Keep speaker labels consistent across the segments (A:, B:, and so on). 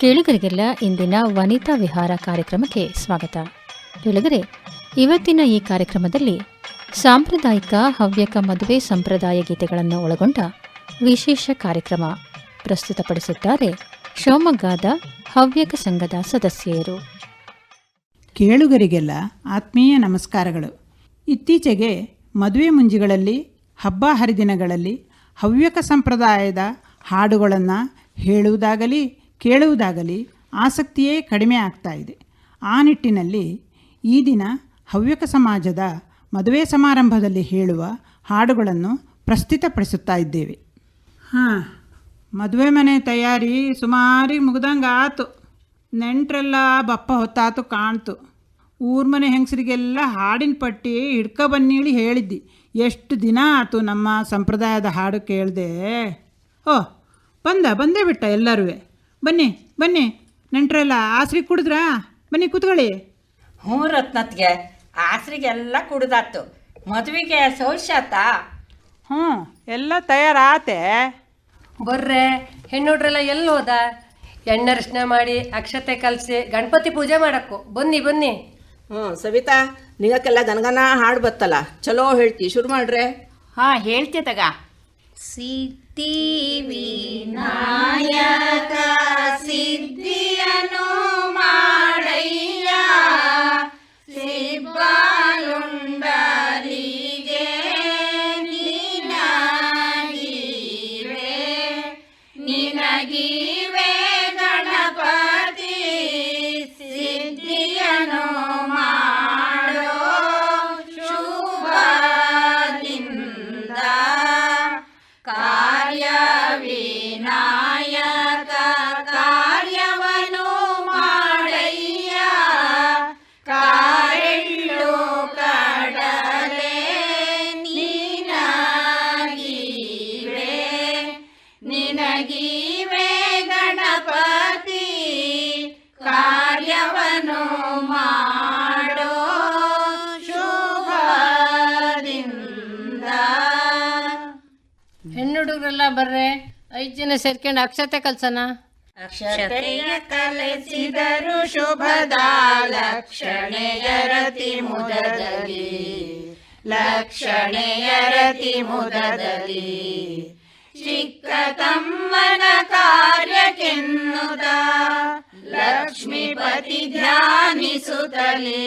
A: ಕೇಳುಗರಿಗೆಲ್ಲ ಇಂದಿನ ವನಿತಾ ವಿಹಾರ ಕಾರ್ಯಕ್ರಮಕ್ಕೆ ಸ್ವಾಗತ. ಕೇಳಿದರೆ ಇವತ್ತಿನ ಈ ಕಾರ್ಯಕ್ರಮದಲ್ಲಿ ಸಾಂಪ್ರದಾಯಿಕ ಹವ್ಯಕ ಮದುವೆ ಸಂಪ್ರದಾಯ ಗೀತೆಗಳನ್ನು ಒಳಗೊಂಡ ವಿಶೇಷ ಕಾರ್ಯಕ್ರಮ ಪ್ರಸ್ತುತಪಡಿಸುತ್ತಾರೆ ಶಿವಮೊಗ್ಗದ ಹವ್ಯಕ ಸಂಘದ ಸದಸ್ಯರು
B: ಕೇಳುಗರಿಗೆಲ್ಲ ಆತ್ಮೀಯ ನಮಸ್ಕಾರಗಳು. ಇತ್ತೀಚೆಗೆ ಮದುವೆ ಮುಂಜಿಗಳಲ್ಲಿ, ಹಬ್ಬ ಹರಿದಿನಗಳಲ್ಲಿ ಹವ್ಯಕ ಸಂಪ್ರದಾಯದ ಹಾಡುಗಳನ್ನು ಹೇಳುವುದಾಗಲಿ ಕೇಳುವುದಾಗಲಿ ಆಸಕ್ತಿಯೇ ಕಡಿಮೆ ಆಗ್ತಾ ಇದೆ. ಆ ನಿಟ್ಟಿನಲ್ಲಿ ಈ ದಿನ ಹವ್ಯಕ ಸಮಾಜದ ಮದುವೆ ಸಮಾರಂಭದಲ್ಲಿ ಹೇಳುವ ಹಾಡುಗಳನ್ನು ಪ್ರಸ್ತುತಪಡಿಸುತ್ತಾ ಇದ್ದೇವೆ. ಹಾಂ, ಮದುವೆ ಮನೆ ತಯಾರಿ ಸುಮಾರಿಗೆ ಮುಗ್ದಂಗೆ ಆತು ನೆಂಟ್ರೆಲ್ಲ ಬಪ್ಪ ಹೊತ್ತಾತು ಕಾಣ್ತು. ಊರ ಮನೆ ಹೆಂಗಸರಿಗೆಲ್ಲ ಹಾಡಿನ ಪಟ್ಟಿ ಹಿಡ್ಕ ಬನ್ನಿಳಿ ಹೇಳಿದ್ದಿ. ಎಷ್ಟು ದಿನ ಆತು ನಮ್ಮ ಸಂಪ್ರದಾಯದ ಹಾಡು ಕೇಳಿದೆ? ಓ, ಬಂದ, ಬಂದೇ ಬಿಟ್ಟ ಎಲ್ಲರೂ ಬನ್ನಿ ಬನ್ನಿ. ನೆಂಟ್ರೆಲ್ಲ ಆಸ್ರಿಗೆ ಕುಡಿದ್ರಾ? ಬನ್ನಿ ಕೂತ್ಕೊಳ್ಳಿ.
C: ಹ್ಞೂ ರತ್ನತ್ಗೆ ಆಸ್ರಿಗೆಲ್ಲ ಕುಡ್ದಾತು. ಮದುವೆಗೆ ಸೌಶ್ಯಾತ
B: ಹ್ಞೂ ಎಲ್ಲ ತಯಾರಾತೆ.
D: ಬರ್ರೆ ಹೆಣ್ಣುಡ್ರೆಲ್ಲ ಎಲ್ಲಿ ಹೋದ ಎಣ್ಣರಶನ ಮಾಡಿ ಅಕ್ಷತೆ ಕಲಸಿ ಗಣಪತಿ ಪೂಜೆ ಮಾಡಕ್ಕು. ಬನ್ನಿ ಬನ್ನಿ.
E: ಹ್ಞೂ ಸವಿತಾ ನಿಗಕ್ಕೆಲ್ಲ ಗನಗನ ಹಾಡು ಬತ್ತಲ್ಲ. ಚಲೋ ಹೇಳ್ತಿ ಶುರು ಮಾಡ್ರೆ.
C: ಹಾಂ ಹೇಳ್ತಿ ತಗ. సిద్ధి వినాయక సిద్ధియను మాడయ్యా
D: సిబ్బాలుండా ಬರ್ರೆ? ಐದು ಜನ ಸೇರ್ಕೊಂಡು ಅಕ್ಷತೆ ಕಲ್ಸನ
C: ಅಕ್ಷತೆಯ ಕಲಿಸಿದರು ಶುಭದ ಲಕ್ಷಣೆಯ ರತಿ ಮುದದಲ್ಲಿ, ಲಕ್ಷಣೆಯ ರತಿ ಮುದದಲ್ಲಿ. ಚಿಕ್ಕ ತಮ್ಮನ ಕಾರ್ಯಕ್ಕೆನ್ನುದ, ಲಕ್ಷ್ಮೀಪತಿ ಧ್ಯಾನಿಸುತ್ತಲೇ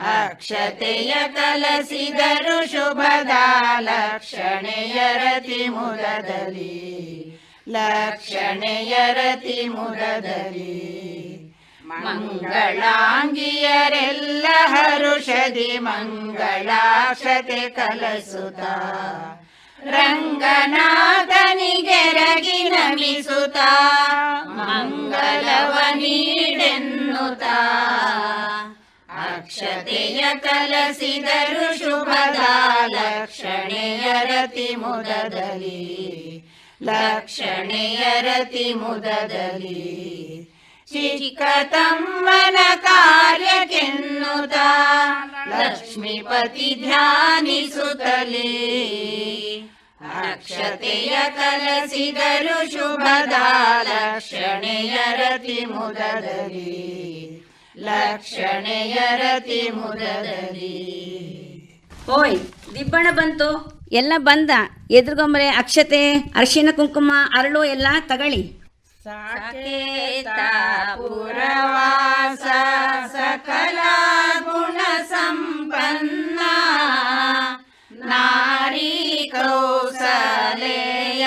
C: ಅಕ್ಷತೆಯ ಕಲಸಿದರು ಶುಭದ ಲಕ್ಷಣೆಯ ರತಿ ಮುದದಲ್ಲಿ. ಲಕ್ಷಣೆಯ ಮಂಗಳಾಂಗಿಯರೆಲ್ಲ ಹರುಷದಿ ಮಂಗಳಾಕ್ಷತೆ ಕಲಸುತ್ತ. ರಂಗನಾಥನಿಗೆರಗಿ ನಮಿಸುತ್ತ. ಮಂಗಲವ ನೀಡೆನ್ನುತ್ತ. रक्षते य कलसि दरु शुभदा लक्षणे अरति मुदले लक्षणे अरति मुदले श्रीकथं वन किन्नुता लक्ष्मीपति ध्यानि सुतले। रक्षते य कलसि दरु लक्षणे अरति मुदले ಲಕ್ಷಣೆಯ ರತಿ ಮುದದಲ್ಲಿ. ಲಕ್ಷಣೆಯ ರತಿ ಮುದದಲ್ಲಿ
F: ಓಯ್ ದಿಬ್ಬಣ ಬಂತು. ಎಲ್ಲ ಬಂದ. ಎದುರುಗೊಂಬರೆ ಅಕ್ಷತೆ ಅರಿಶಿನ ಕುಂಕುಮ ಅರಳು ಎಲ್ಲ ತಗಳಿ.
C: ಸಾಕೇತ ಪುರವಾಸ ಸಕಲ ಗುಣ ಸಂಪನ್ನ ನಾರಿ ಕೌಸಲೆಯ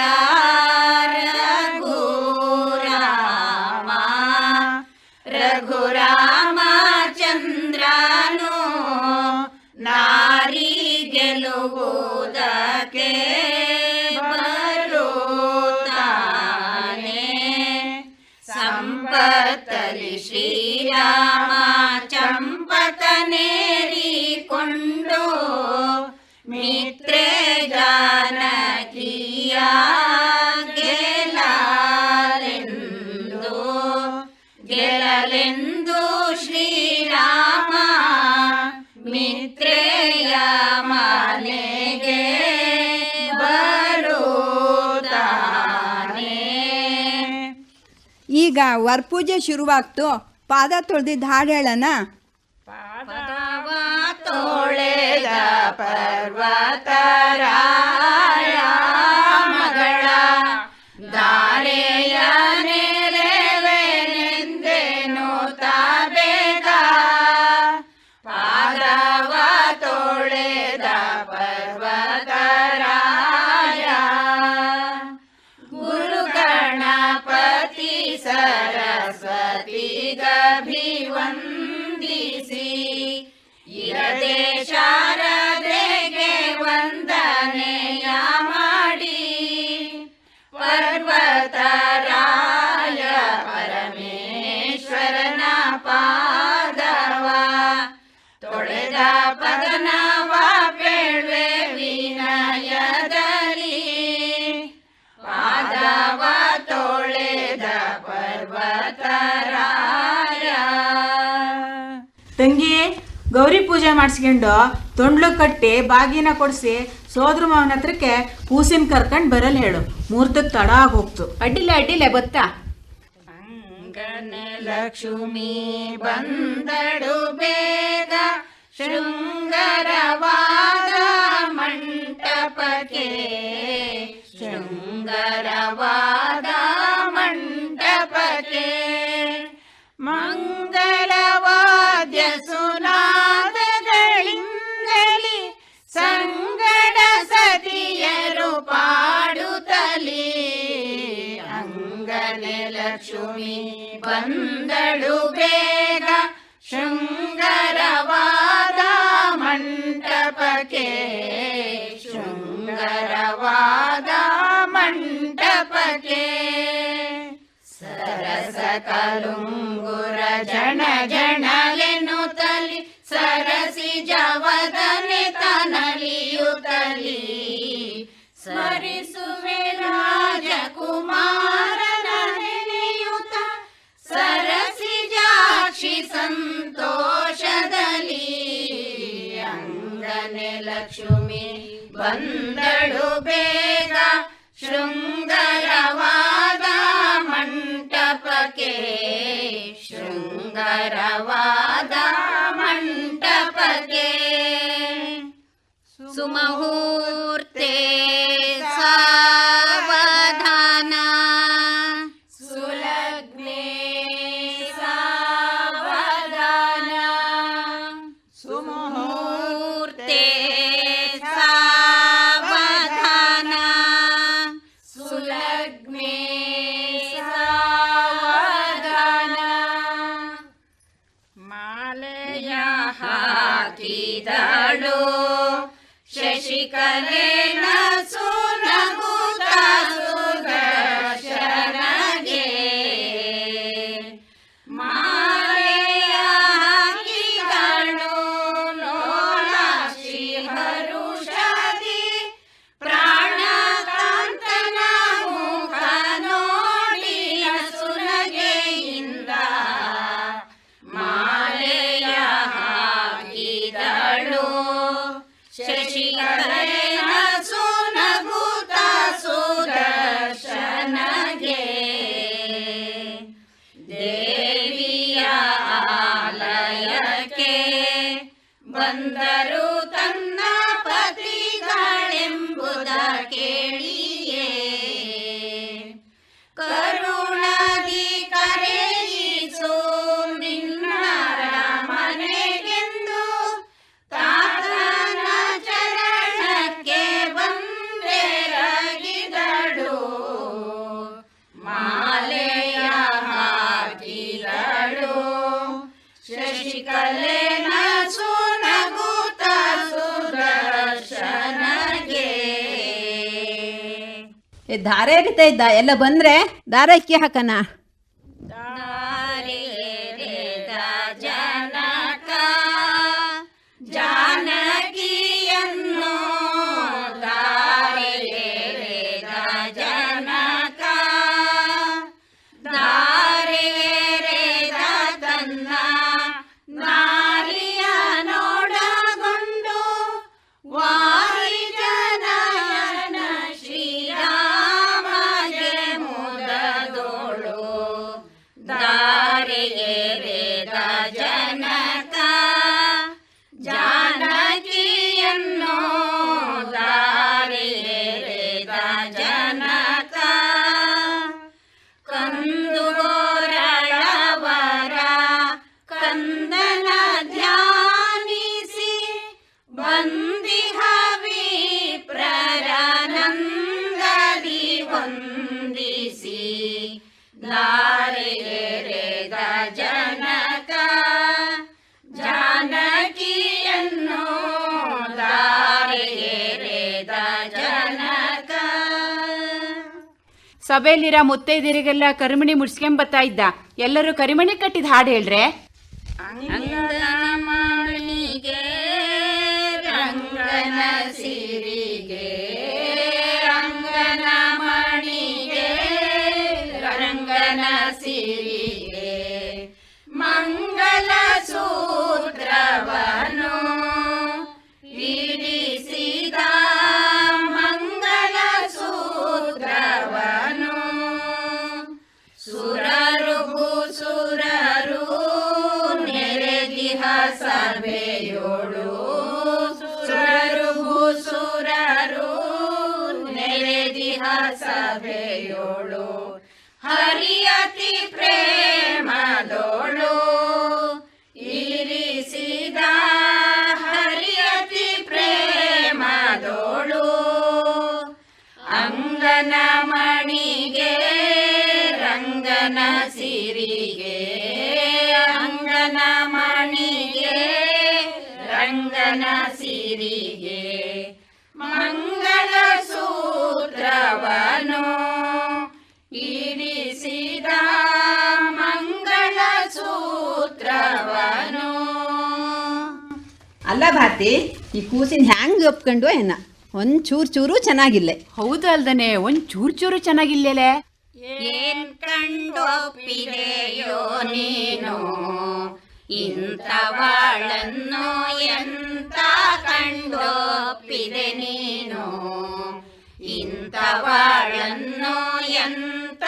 G: ವರಪೂಜೆ ಶುರುವಾಗ್ತು ಪಾದ ತೊಳೆದಿದ್ದ ಹಾಡು ಹೇಳೋಣ.
C: ಪದವ
B: ತಂಗಿ ಗೌರಿ ಪೂಜೆ ಮಾಡಿಸ್ಕೊಂಡು ತೊಂಡ್ಲು ಕಟ್ಟಿ ಬಾಗಿನ ಕೊಡಿಸಿ ಸೋದ್ರ ಮಾವನ ಹತ್ರಕ್ಕೆ ಕೂಸಿನ ಕರ್ಕೊಂಡು ಬರಲ್ ಹೇಳು. ಮೂರ್ತಕ್ಕೆ ತಡ ಹೋಗ್ತು.
F: ಅಡ್ಡಿಲ್ಲ ಅಡ್ಡಿಲ್ಲ ಬತ್ತಾ
C: ಅಂಗನೆ ಲಕ್ಷ್ಮಿ ಬಂದಡು ಬೇಗ ಶೃಂಗರವಾದ ಮಂಟಪಕ್ಕೆ. ಶೃಂಗರವಾದ ಲಕ್ಷ್ಮಿ ಬಂದಳು ಬೇಗ ಶೃಂಗರವಾದ ಮಂಟಪಕ್ಕೆ ಶೃಂಗರವಾದ ಮಂಟಪಕ್ಕೆ ಸರಸ ಕಲುಂಗುರ ಜಣ ಜಣಲೆನುತ್ತಲಿ ಸರಸಿ ಜವದನೆ ತನಲಿಯುತ್ತಲಿ ಸ್ಮರಿಸುವೆ ರಾಜಕುಮಾರನ शृङ्गरवादा मण्टपके। शृङ्गरवादा मण्टपके। सुमहुर
G: ಧಾರೆ ಎರಿತಾ ಇದ್ದ ಎಲ್ಲ ಬಂದ್ರೆ ದಾರ ಇಕ್ಕಿ ಹಾಕನ
H: ಸಭೆಯಲ್ಲಿರ ಮುತ್ತೈದೆಯರಿಗೆಲ್ಲ ಕರಿಮಣಿ ಮುಡ್ಸ್ಕೊಂಬತ್ತಾ ಇದ್ದ. ಎಲ್ಲರೂ ಕರಿಮಣಿ ಕಟ್ಟಿದ ಹಾಡು ಹೇಳ್ರೆ?
C: ರಂಗನ ಸಿರಿಗೆ. ಮಂಗಳ ಸೂತ್ರವನು ಇರಿಸಿದ ಮಂಗಳ ಸೂತ್ರವನು
I: ಅಲ್ಲ ಭಾತಿ ಈ ಕೂಸಿನ ಹ್ಯಾಂಗ್ ಒಪ್ಕೊಂಡು ಏನ? ಒಂದ್ ಚೂರ್ ಚೂರು ಚೆನ್ನಾಗಿಲ್ಲ.
H: ಹೌದು ಅಲ್ದನೆ ಒಂದ್ ಚೂರ್ ಚೂರು ಚೆನ್ನಾಗಿಲ್ಲ
C: ಏನ್ ಕಂಡೊಪ್ಪಿದೆಯೋ ನೀನು? ಇಂಥವಳನ್ನು ಎಂತ ಕಂಡೋಪ್ಪಿದೆ ನೀನು? ಇಂಥವಾಳನ್ನು ಎಂತ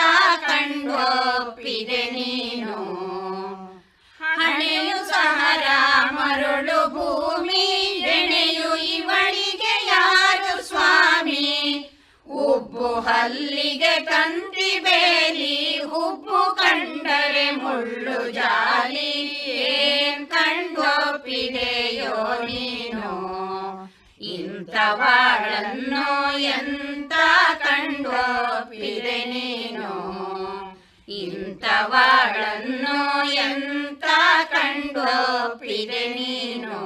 C: ಕಂಡೋಪ್ಪಿದೆ ನೀನು? ಹಣೆಯು ಸಹರ ಮರುಳು ಭೂಮಿ ಇಂಥವಳನ್ನು ಎಂತ ಕಂಡೋಪಿದೆ ನೀನು ಇಂಥವಳನ್ನು ಎಂತ ಕಂಡೋಪಿದೆ ನೀನು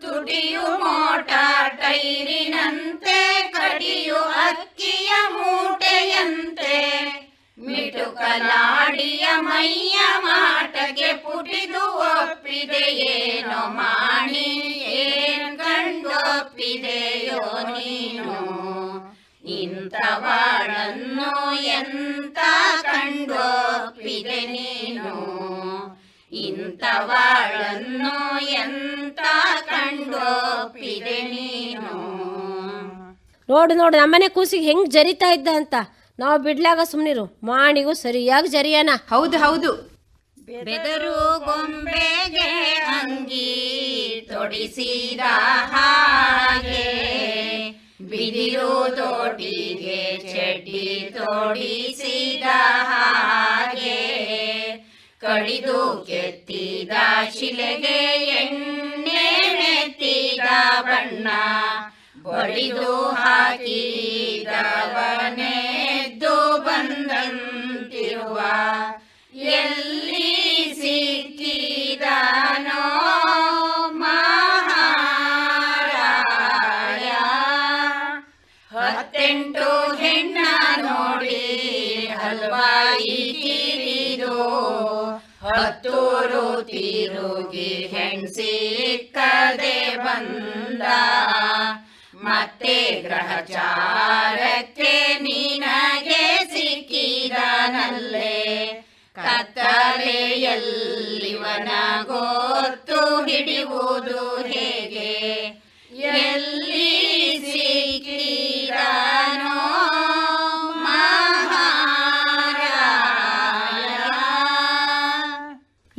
C: ತುಟಿಯು ಮೋಟ ಟೈರಿನಂತೆ, ಕಡಿಯು ಅಕ್ಕಿಯ ಮೂಟೆಯಂತೆ, ಮಿಟುಕಲಾಡಿಯ ಮೈಯ ಮಾಟಗೆ ಪುಟಿದು ಒಪ್ಪಿದೆ ಏನೋ ಮಾಣಿ ಏನ್ ಕಂಡೊಪ್ಪಿದೆಯೋ ನೀನು? ಇಂಥವಾಳನ್ನು ಎಂತ ಕಂಡೊಪ್ಪಿದೆ ನೀನು? ಇಂಥವಾಳನ್ನು ಎಂತ ಕಂಡೊಪ್ಪಿದೆ ನೀನು?
J: ನೋಡು ನೋಡು ನಮ್ಮನೆ ಕೂಸಿಗೆ ಹೆಂಗ್ ಜರಿತಾ ಇದ್ದ ಅಂತ. ನಾವು ಬಿಡ್ಲಾಗ ಸುಮ್ನಿರು. ಮಾಣಿಗೂ ಸರಿಯಾಗಿ ಜರಿಯಾನ.
H: ಹೌದು ಹೌದು.
C: ಬೆದರು ಗೊಂಬೆಗೆ ಅಂಗಿ ತೊಡಿಸಿದ ಹಾಗೆ ಬಿದಿರು ತೋಟಿಗೆ ಚಡ್ಡಿ ತೊಡಿಸಿದ ಹಾಗೆ ಕಡಿದು ಕೆತ್ತಿದ ಶಿಲೆಗೆ ಎಣ್ಣೆ ಮೆತ್ತಿದ ಬಣ್ಣ ಬಡಿದು ಹಾಕಿದವನೆದ್ದು ಬಂದಂತಿರುವ ತಿರುಗಿ ಹೆಣ್ಸಿಕ್ಕದೆ ಬಂದ? ಮತ್ತೆ ಗ್ರಹಚಾರಕ್ಕೆ ನಿನಗೆ ಸಿಕ್ಕಿದನಲ್ಲೇ? ಕತ್ತಲೆಯಲ್ಲಿವನ ಗೊತ್ತು ಹಿಡಿಯುವುದು ಹೇಗೆ? ಎಲ್ಲಿ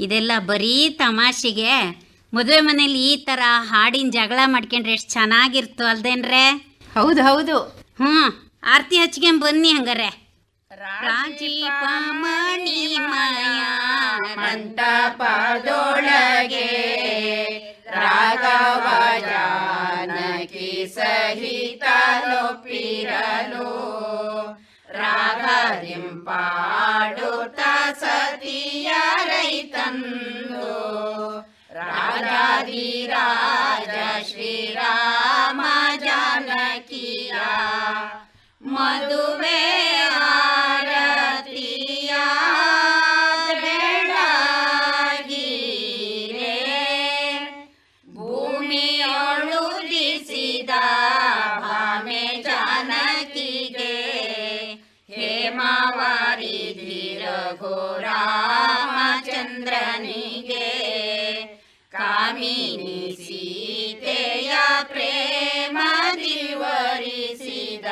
F: ಇದೆಲ್ಲ ಬರೀ ತಮಾಷೆಗೆ. ಮದುವೆ ಮನೇಲಿ ಈ ಥರ ಹಾಡಿನ ಜಗಳ ಮಾಡ್ಕೊಂಡ್ರೆ ಎಷ್ಟು ಚೆನ್ನಾಗಿರ್ತು ಅಲ್ದೇನ್ರೆ?
H: ಹೌದು ಹೌದು.
F: ಹ್ಞೂ ಆರತಿ ಹಚ್ಕೊಂಡ್ ಬನ್ನಿ ಹಂಗಾರೆ.
C: ಮಂಟಪದೊಳಗೆ ರಾಘವ ಜಾನಕಿ ಸಹಿತ ಲೊಪ್ಪಿರಲು. ರಾಗದಿಂಪಾಡುತ್ತ ಸತಿಯ ರೈತಂದು ರಾಜಾದಿರಾಜ ಶ್ರೀರಾಮ ಜಾನಕಿಯ ಮದುವೆ ರಾಮಚಂದ್ರನಿಗೆ ಕಾಮಿನಿ ಸೀತೆಯ ಪ್ರೇಮದಿ ವರಿಸಿದ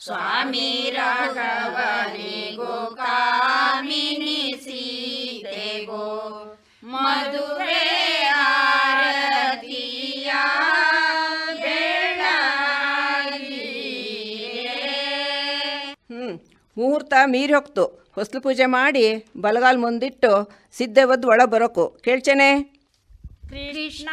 C: ಸ್ವಾಮಿ ರಾಘವನಿಗೋ ಕಾಮಿನಿ ಸೀತೆಗೋ
E: ಹ್ಞೂ ಮುಹೂರ್ತ ಮೀರಿ ಹೋಗ್ತು. ಹೊಸ್ಲು ಪೂಜೆ ಮಾಡಿ ಬಲಗಾಲ್ ಮುಂದಿಟ್ಟು ಸಿದ್ಧೆ ಒದ್ದು ಒಳ ಬರೋಕು. ಕೇಳ್ಚೇನೆ?
F: ಕೃಷ್ಣ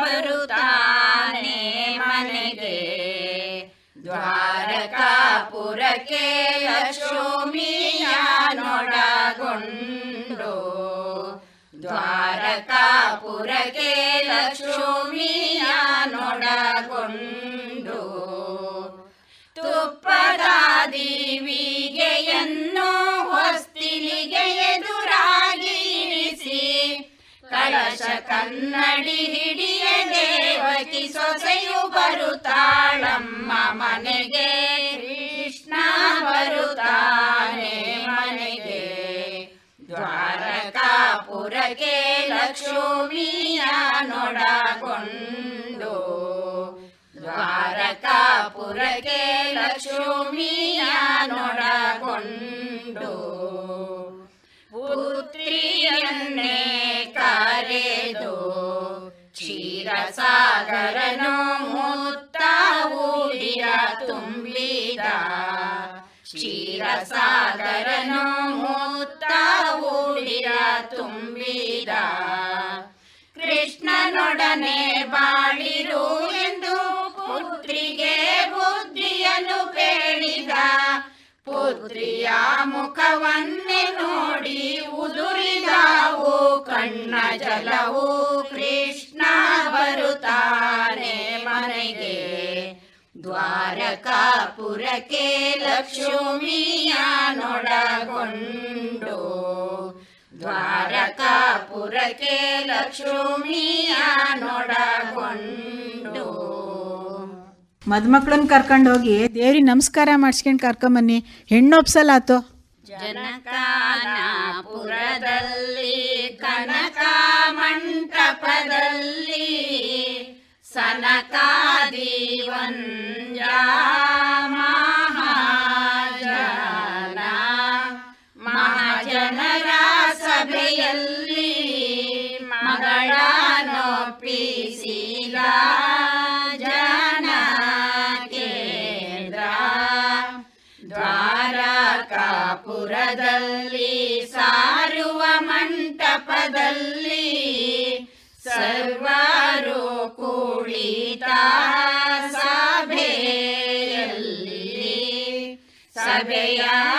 F: ಬರುತ್ತಾನೆ ಮನೆಗೆ.
C: ದ್ವಾರಕಾಪುರಕ್ಕೆ ಲಕ್ಷ್ಮಿಯ ನೊಡಗೊಂಡು. ದ್ವಾರಕಾಪುರಕ್ಕೆ ಲಕ್ಷ್ಮಿಯ ನೊಡಗೊಂಡು. ತುಪ್ಪದ ದೀವಿಗೆಯನ್ನು ಕಳಶ ಕನ್ನಡಿ ಹಿಡಿಯ ದೇವಕಿ ಸೊಸೆಯು ಬರುತ್ತಾಳಮ್ಮ ಮನೆಗೆ. ಕೃಷ್ಣ ಬರುತ್ತಾನೆ ಮನೆಗೆ. ದ್ವಾರಕಾಪುರಕ್ಕೆ ಲಕ್ಷ್ಮಿಯ ನೊಡಗೊಂಡು. ದ್ವಾರಕಾಪುರಕ್ಕೆ ಲಕ್ಷ್ಮಿಯ ಕ್ಷೀರಸಾಗರನು ಮುತ್ತ ಊರಿಯ ತುಂಬಿದ. ಕ್ಷೀರಸಾಗರನು ಮುತ್ತ ಊರಿಯ ತುಂಬಿದ. ಕೃಷ್ಣನೊಡನೆ ಬಾಳಿರು ಎಂದು ಪುತ್ರಿಗೆ ಬುದ್ಧಿಯನ್ನು ಹೇಳಿದ ಪುತ್ರಿಯ ಮುಖವನ್ನೇ ನೋಡಿ ಉದುರಿದಾವು ಕಣ್ಣ ಜಲವು ಕೃಷ್ಣ ಬರುತ್ತಾನೆ ಮನೆಗೆ. ದ್ವಾರಕಾಪುರಕ್ಕೆ ಲಕ್ಷ್ಮಿಯ ನೊಡಗೊಂಡು ದ್ವಾರಕಾಪುರಕ್ಕೆ ಲಕ್ಷ್ಮಿಯ ನೊಡಗೊಂಡು
B: ಮದ್ಮಕ್ಳನ್ನ ಕರ್ಕೊಂಡು ಹೋಗಿ ದೇವ್ರಿಗೆ ನಮಸ್ಕಾರ ಮಾಡಿಸ್ಕೊಂಡು ಕರ್ಕೊಂಬನ್ನಿ. ಹೆಣ್ಣೊಪ್ಸಲಾತು
C: ಜನಕಾನಪುರದಲ್ಲಿ ಕನಕ ಮಂಟಪದಲ್ಲಿ ಸನಕಾದಿ ವಂಜ ಮಹಾಜನ ಮಹಾಜನರ ಸಭೆಯಲ್ಲಿ ಮಗಳನೊಪ್ಪಿಸಿದ ದ್ವಾರಕಾಪುರದಲ್ಲಿ ಸಾರುವ ಮಂಟಪದಲ್ಲಿ ಸರ್ವರು ಕುಳಿತ ಸಭೆಯಲ್ಲಿ ಸಭೆಯಲ್ಲಿ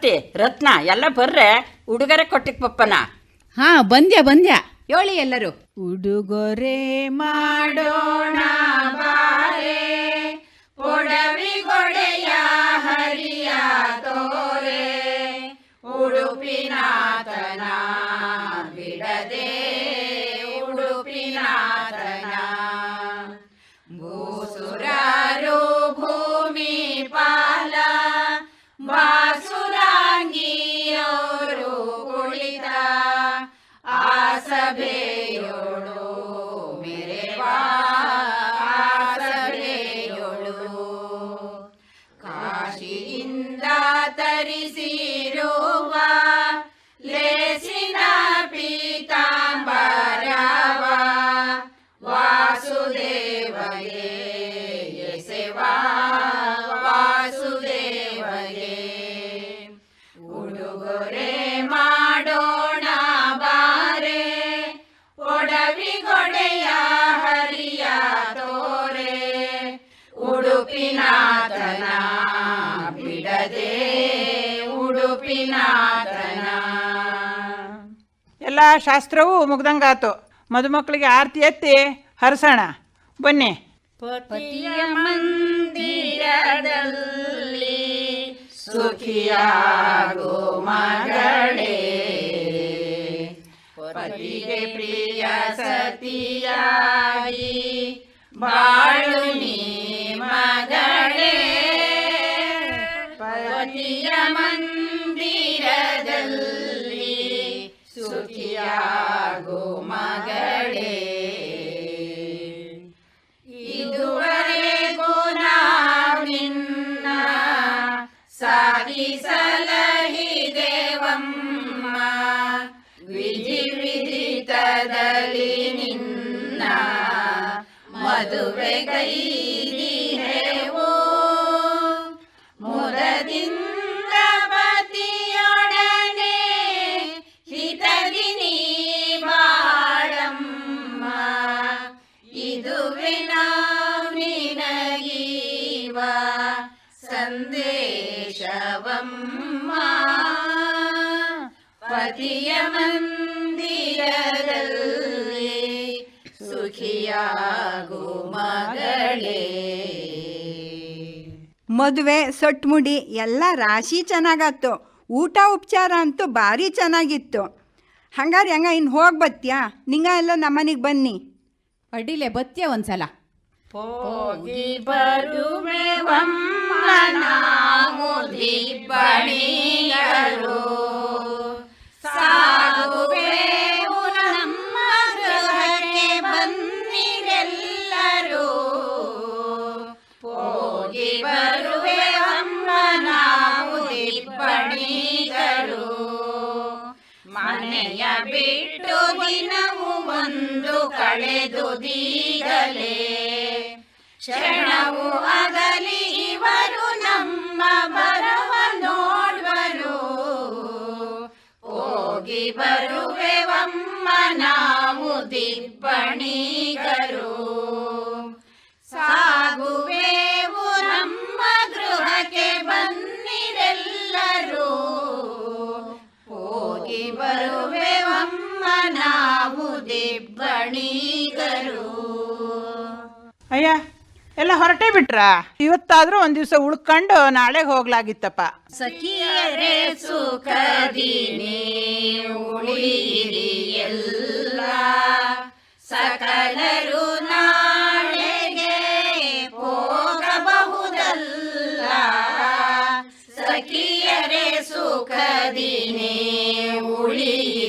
H: ಆರತಿ ರತ್ನ ಎಲ್ಲ ಬರ್ರೆ? ಉಡುಗೊರೆ ಕೊಟ್ಟಿಕ್ ಪಪ್ಪನ.
I: ಹಾ ಬಂದ್ಯ ಬಂದ್ಯ. ಹೇಳಿ ಎಲ್ಲರೂ.
B: ಉಡುಗೊರೆ
C: ಮಾಡೋಣ ಬಾರೆ ಹರಿಯ ತೋರೆ ಉಡುಪಿನಾತನ যাবে
B: ಎಲ್ಲ ಶಾಸ್ತ್ರವೂ ಮುಗ್ದಂಗಾತು ಮದುಮಕ್ಕಳಿಗೆ ಆರತಿ ಎತ್ತಿ ಹರಸೋಣ ಬನ್ನಿ
C: ಪತಿಯ ಮಂದಿರದಲ್ಲಿ ಸುಖಿಯಾಗೋ ಮಗಳೇ ಪತಿಗೆ ಪ್ರಿಯ ಸತಿಯಾಗಿ ಬಾಳು ನೀ ಮಗಳೇ ಪತಿಯ ಮಂದಿರದಲ್ಲಿ ಸುಖಿಯಾಗೋ ಮಗಳೇ. ಇದುವರೆಗೂ ನಾವಿನ್ನ ಸಾಗಿಸಲಹಿದೇವಮ್ಮ ವಿಧಿ ವಿಧಿತದಲ್ಲಿ ನಿನ್ನ ಮದುವೆ ಗೈದಿಹೇವೋ ಮಗಳೇ.
G: ಮದುವೆ ಸೊಟ್ಮುಡಿ ಎಲ್ಲ ರಾಶಿ ಚೆನ್ನಾಗತ್ತು ಊಟ ಉಪಚಾರ ಅಂತೂ ಭಾರಿ ಚೆನ್ನಾಗಿತ್ತು. ಹಂಗಾರೆ ಹಂಗ ಇನ್ನು ಹೋಗಿ ಬತ್ತೀಯಾ? ನಿಂಗ ಎಲ್ಲ ನಮ್ಮನಿಗೆ ಬನ್ನಿ.
H: ಅಡಿಲೆ ಬತ್ತಿಯ ಒಂದ್ಸಲ?
C: ಹೋಗಿ ಬರುವೆವಮ್ಮ ನಾವು ದಿಬ್ಬಣಿಗಳು ಸಾಗುವೆವು ಮನೆಯ ಬಿಟ್ಟು ದಿನವು ಒಂದು ಕಳೆದು ದೀಗಲೇ ಕ್ಷಣವು ಅಗಲಿ ಇವರು ನಮ್ಮ ಬರವ ನೋಡುವರು. ಹೋಗಿ ಬರುವೆವಮ್ಮ ನಾವು ದಿಬ್ಬಣಿಗರು.
B: ಅಯ್ಯ, ಎಲ್ಲ ಹೊರಟೇ ಬಿಟ್ರಾ? ಇವತ್ತಾದ್ರೂ ಒಂದ್ ದಿವಸ ಉಳ್ಕೊಂಡು ನಾಳೆ ಹೋಗ್ಲಾಗಿತ್ತಪ್ಪ.
C: ಸಖಿಯರೇ, ಸುಖದಿನಿ, ಉಳಿಯಿರಿ ಎಲ್ಲ. ಸಕಲರು ನಾಳೆಗೆ ಹೋಗಬಹುದಲ್ಲ. ಸಖಿಯರೇ, ಸುಖದಿನಿ, ಉಳಿಯಿರಿ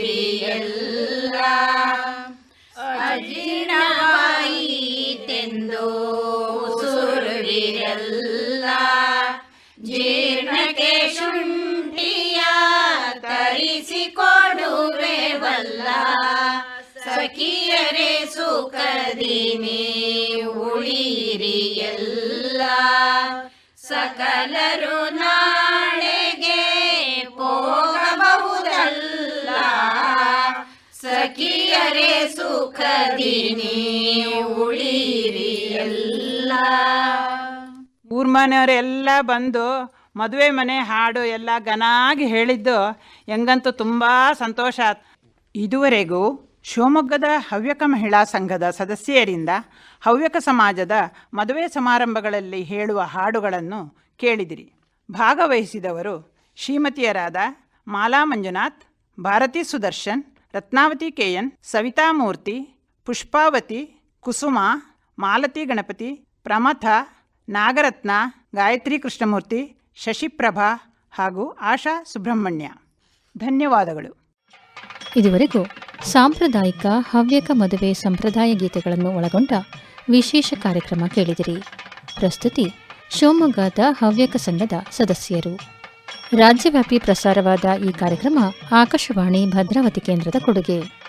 C: ಸುಖದಿನಿ ಉಳಿಯಿರಿ ಎಲ್ಲ. ಸಕಲರು ನಾಳೆಗೆ ಹೋಗಬಹುದಲ್ಲ. ಸಖಿಯರೇ ಸುಖದಿನಿ ಉಳಿಯಿರಿ ಎಲ್ಲ.
B: ಊರ್ಮನೆಯವರೆಲ್ಲ ಬಂದು ಮದುವೆ ಮನೆ ಹಾಡು ಎಲ್ಲ ಗನಾಗಿ ಹೇಳಿದ್ದು, ಹೆಂಗಂತೂ ತುಂಬ ಸಂತೋಷ ಇದುವರೆಗೂ ಶಿವಮೊಗ್ಗದ ಹವ್ಯಕ ಮಹಿಳಾ ಸಂಘದ ಸದಸ್ಯರಿಂದ ಹವ್ಯಕ ಸಮಾಜದ ಮದುವೆ ಸಮಾರಂಭಗಳಲ್ಲಿ ಹೇಳುವ ಹಾಡುಗಳನ್ನು ಕೇಳಿದಿರಿ. ಭಾಗವಹಿಸಿದವರು ಶ್ರೀಮತಿಯರಾದ ಮಾಲಾ ಮಂಜುನಾಥ್, ಭಾರತಿ ಸುದರ್ಶನ್, ರತ್ನಾವತಿ ಕೆಎನ್, ಸವಿತಾ ಮೂರ್ತಿ, ಪುಷ್ಪಾವತಿ, ಕುಸುಮ, ಮಾಲತಿ ಗಣಪತಿ, ಪ್ರಮಥ, ನಾಗರತ್ನ, ಗಾಯತ್ರಿ ಕೃಷ್ಣಮೂರ್ತಿ, ಶಶಿಪ್ರಭಾ ಹಾಗೂ ಆಶಾ ಸುಬ್ರಹ್ಮಣ್ಯ. ಧನ್ಯವಾದಗಳು.
A: ಇದುವರೆಗೂ ಸಾಂಪ್ರದಾಯಿಕ ಹವ್ಯಕ ಮದುವೆ ಸಂಪ್ರದಾಯ ಗೀತೆಗಳನ್ನು ಒಳಗೊಂಡ ವಿಶೇಷ ಕಾರ್ಯಕ್ರಮ ಕೇಳಿದಿರಿ. ಪ್ರಸ್ತುತಿ ಶಿವಮೊಗ್ಗದ ಹವ್ಯಕ ಸಂಘದ ಸದಸ್ಯರು. ರಾಜ್ಯವ್ಯಾಪಿ ಪ್ರಸಾರವಾದ ಈ ಕಾರ್ಯಕ್ರಮ ಆಕಾಶವಾಣಿ ಭದ್ರಾವತಿ ಕೇಂದ್ರದ ಕೊಡುಗೆ.